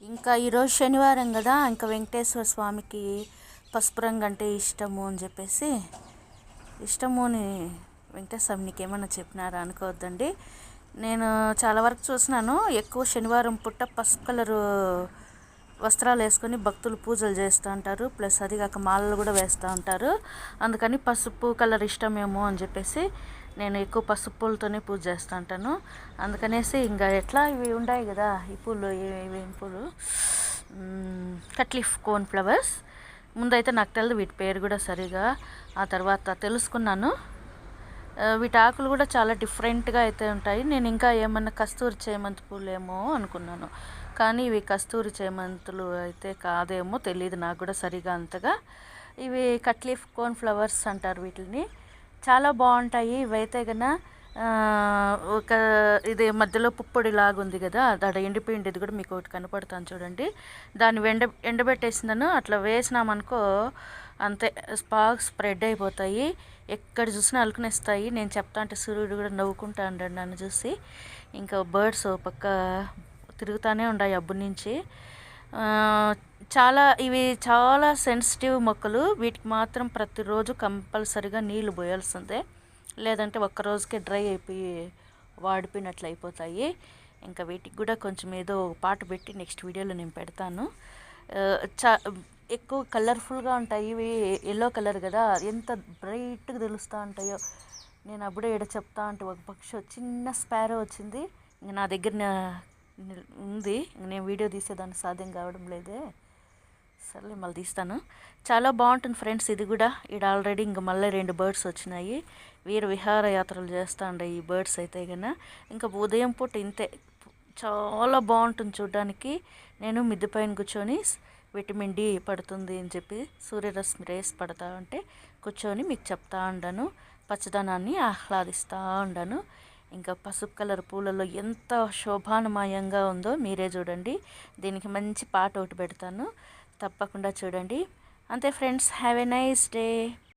ఇంకా ఈరోజు శనివారం కదా ఇంకా వెంకటేశ్వర స్వామికి పసుపు రంగు అంటే ఇష్టము అని చెప్పేసి ఇష్టము అని వెంకటేశ్వర నీకు ఏమైనా చెప్పినారా అనుకోవద్దండి. నేను చాలా వరకు చూసినాను ఎక్కువ శనివారం పుట్ట పసుపు కలరు వస్త్రాలు వేసుకొని భక్తులు పూజలు చేస్తూ ఉంటారు ప్లస్ అది కాక మాలలు కూడా వేస్తూ ఉంటారు. అందుకని పసుపు కలర్ ఇష్టమేమో అని చెప్పేసి నేను ఎక్కువ పసుపు పూలతోనే పూజ చేస్తుంటాను. అందుకనేసి ఇంకా ఎట్లా ఇవి ఉన్నాయి కదా ఈ పూలు ఏం పూలు? Cutleaf cone flowers. ముందైతే నాకు తెలియదు వీటి పేరు కూడా సరిగా. ఆ తర్వాత తెలుసుకున్నాను. వీటి ఆకులు కూడా చాలా డిఫరెంట్గా అయితే ఉంటాయి. నేను ఇంకా ఏమన్నా కస్తూరి చేమంతి పూలు ఏమో అనుకున్నాను. కానీ ఇవి కస్తూరి చేమంతులు అయితే కాదేమో తెలియదు నాకు కూడా సరిగా అంతగా. ఇవి కట్లీఫ్ కోన్ ఫ్లవర్స్ అంటారు వీటిని. చాలా బాగుంటాయి. ఇవైతే కన్నా ఒక ఇది మధ్యలో పుప్పొడి లాగా ఉంది కదా అది ఎండిపోయిండేది కూడా మీకు ఒకటి కనపడుతాను చూడండి. దాన్ని ఎండ ఎండబెట్టేసిందను అట్లా వేసినామనుకో అంతే స్పాక్ స్ప్రెడ్ అయిపోతాయి. ఎక్కడ చూసినా అలుకునేస్తాయి. నేను చెప్తా అంటే సూర్యుడు కూడా నవ్వుకుంటా ఉండండి నన్ను చూసి. ఇంకా బర్డ్స్ పక్క తిరుగుతూనే ఉన్నాయి అబ్బు నుంచి. చాలా ఇవి చాలా సెన్సిటివ్ మొక్కలు. వీటికి మాత్రం ప్రతిరోజు కంపల్సరిగా నీళ్ళు పోయాల్సిందే. లేదంటే ఒక్క రోజుకే డ్రై అయిపోయి వాడిపోయినట్లు అయిపోతాయి. ఇంకా వీటికి కూడా కొంచెం ఏదో పాట పెట్టి నెక్స్ట్ వీడియోలో నేను పెడతాను. చా ఎక్కువ కలర్ఫుల్గా ఉంటాయి. ఇవి ఎల్లో కలర్ కదా. ఎంత బ్రైట్గా తెలుస్తూ ఉంటాయో. నేను అప్పుడే ఇక్కడ చెప్తా అంటే ఒక పక్షి చిన్న స్పారో వచ్చింది. ఇంక నా దగ్గర ఉంది. నేను వీడియో తీసేదాన్ని సాధ్యం కావడం లేదే. సర్లే మళ్ళీ తీస్తాను. చాలా బాగుంటుంది ఫ్రెండ్స్ ఇది కూడా. ఇక్కడ ఆల్రెడీ ఇంకా మళ్ళీ రెండు బర్డ్స్ వచ్చినాయి. వీరు విహారయాత్రలు చేస్తూ ఉండే ఈ బర్డ్స్ అయితే కన్నా ఇంకా ఉదయం పూట ఇంతే. చాలా బాగుంటుంది చూడడానికి. నేను మిద్దె పైన కూర్చొని విటమిన్ డి పడుతుంది అని చెప్పి సూర్యరశ్మి రేస్ పడతా ఉంటే కూర్చొని మీకు చెప్తా ఉండాను. పచ్చదనాన్ని ఆహ్లాదిస్తూ ఉండాను. ఇంకా పసుపు కలర్ పూలలో ఎంత శోభానుమయంగా ఉందో మీరే చూడండి. దీనికి మంచి పాట ఒకటి పెడతాను. తప్పకుండా చూడండి. అంతే friends have a nice day.